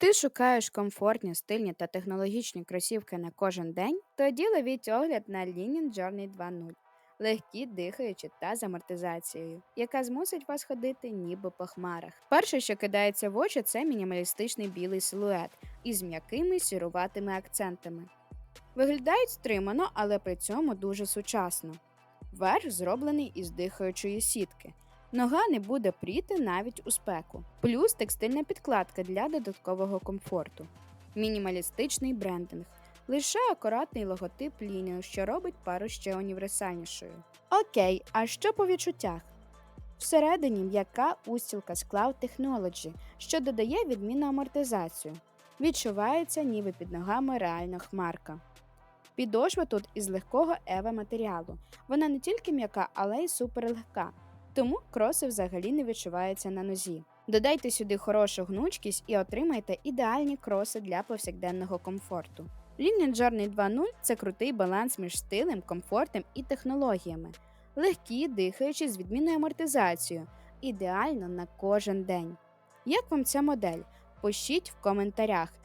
Ти шукаєш комфортні, стильні та технологічні кросівки на кожен день? Тоді ловіть огляд на Linen Journey 2.0. Легкі, дихаючі та з амортизацією, яка змусить вас ходити ніби по хмарах. Перше, що кидається в очі, це мінімалістичний білий силует із м'якими сіруватими акцентами. Виглядають стримано, але при цьому дуже сучасно. Верх зроблений із дихаючої сітки. Нога не буде пріти навіть у спеку. Плюс текстильна підкладка для додаткового комфорту. Мінімалістичний брендинг. Лише акуратний логотип лінію, що робить пару ще універсальнішою. Окей, а що по відчуттях? Всередині м'яка устілка з Cloud Technology, що додає відмінну амортизацію. Відчувається, ніби під ногами реальна хмарка. Підошва тут із легкого ева матеріалу. Вона не тільки м'яка, але й суперлегка. Тому кроси взагалі не відчуваються на нозі. Додайте сюди хорошу гнучкість і отримайте ідеальні кроси для повсякденного комфорту. Linen Journey 2.0 – це крутий баланс між стилем, комфортом і технологіями. Легкі, дихаючі з відмінною амортизацією. Ідеально на кожен день. Як вам ця модель? Пишіть в коментарях.